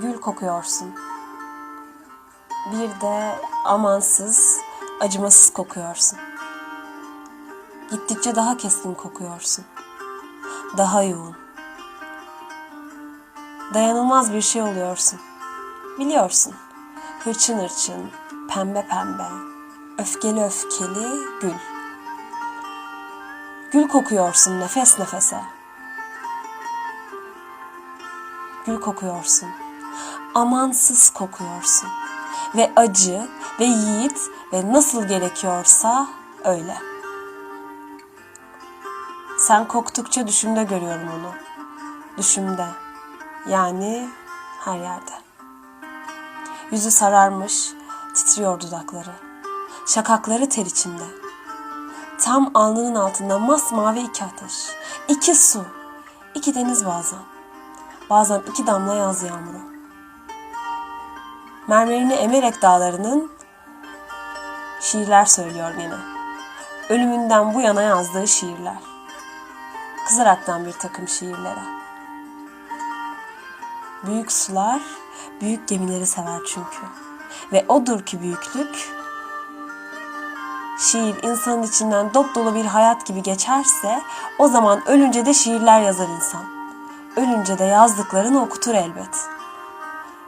Gül kokuyorsun. Bir de amansız, acımasız kokuyorsun. Gittikçe daha keskin kokuyorsun. Daha yoğun. Dayanılmaz bir şey oluyorsun. Biliyorsun. Hırçın hırçın, pembe pembe, öfkeli öfkeli gül. Gül kokuyorsun nefes nefese. Gül kokuyorsun. Amansız kokuyorsun. Ve acı ve yiğit ve nasıl gerekiyorsa öyle. Sen koktukça düşümde görüyorum onu. Düşümde. Yani her yerde. Yüzü sararmış, titriyor dudakları. Şakakları ter içinde. Tam alnının altında masmavi iki ateş. iki su. iki deniz bazen. Bazen iki damla yaz yağmuru. Mermerini emerek dağlarının şiirler söylüyor yine. Ölümünden bu yana yazdığı şiirler. Kızaraktan bir takım şiirlere. Büyük sular büyük gemileri sever çünkü. Ve odur ki büyüklük şiir insanın içinden dop dolu bir hayat gibi geçerse o zaman ölünce de şiirler yazar insan. Ölünce de yazdıklarını okutur elbet.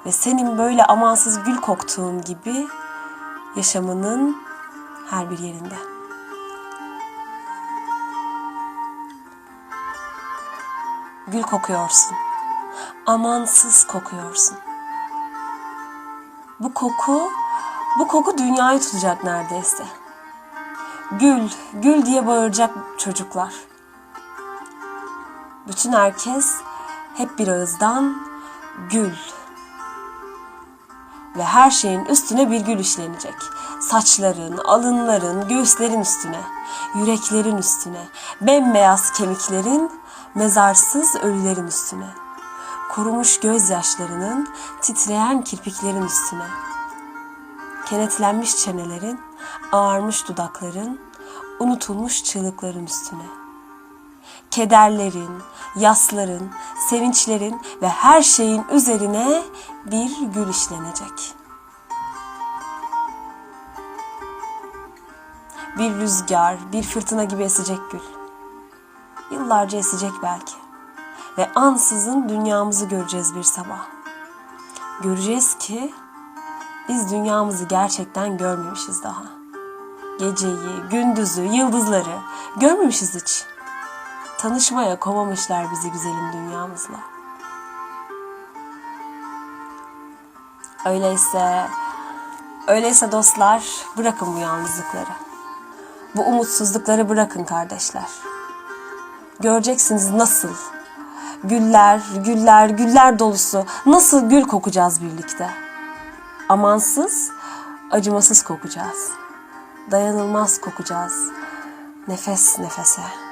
Ve senin böyle amansız gül koktuğun gibi yaşamının her bir yerinde. Gül kokuyorsun. Amansız kokuyorsun. Bu koku, bu koku dünyayı tutacak neredeyse. Gül, gül diye bağıracak çocuklar. Bütün herkes hep bir ağızdan gül. Ve her şeyin üstüne bir gül işlenecek. Saçların, alınların, göğüslerin üstüne, yüreklerin üstüne, bembeyaz kemiklerin, mezarsız ölülerin üstüne. Kurumuş gözyaşlarının, titreyen kirpiklerin üstüne. Kenetlenmiş çenelerin, ağarmış dudakların, unutulmuş çığlıkların üstüne. Kederlerin, yasların, sevinçlerin ve her şeyin üzerine bir gül işlenecek. Bir rüzgar, bir fırtına gibi esecek gül. Yıllarca esecek belki. Ve ansızın dünyamızı göreceğiz bir sabah. Göreceğiz ki biz dünyamızı gerçekten görmemişiz daha. Geceyi, gündüzü, yıldızları görmemişiz hiç. Tanışmaya kovamışlar bizi güzelim dünyamızla. Öyleyse, öyleyse dostlar bırakın bu yalnızlıkları. Bu umutsuzlukları bırakın kardeşler. Göreceksiniz nasıl güller, güller, güller dolusu nasıl gül kokacağız birlikte. Amansız, acımasız kokacağız. Dayanılmaz kokacağız. Nefes nefese.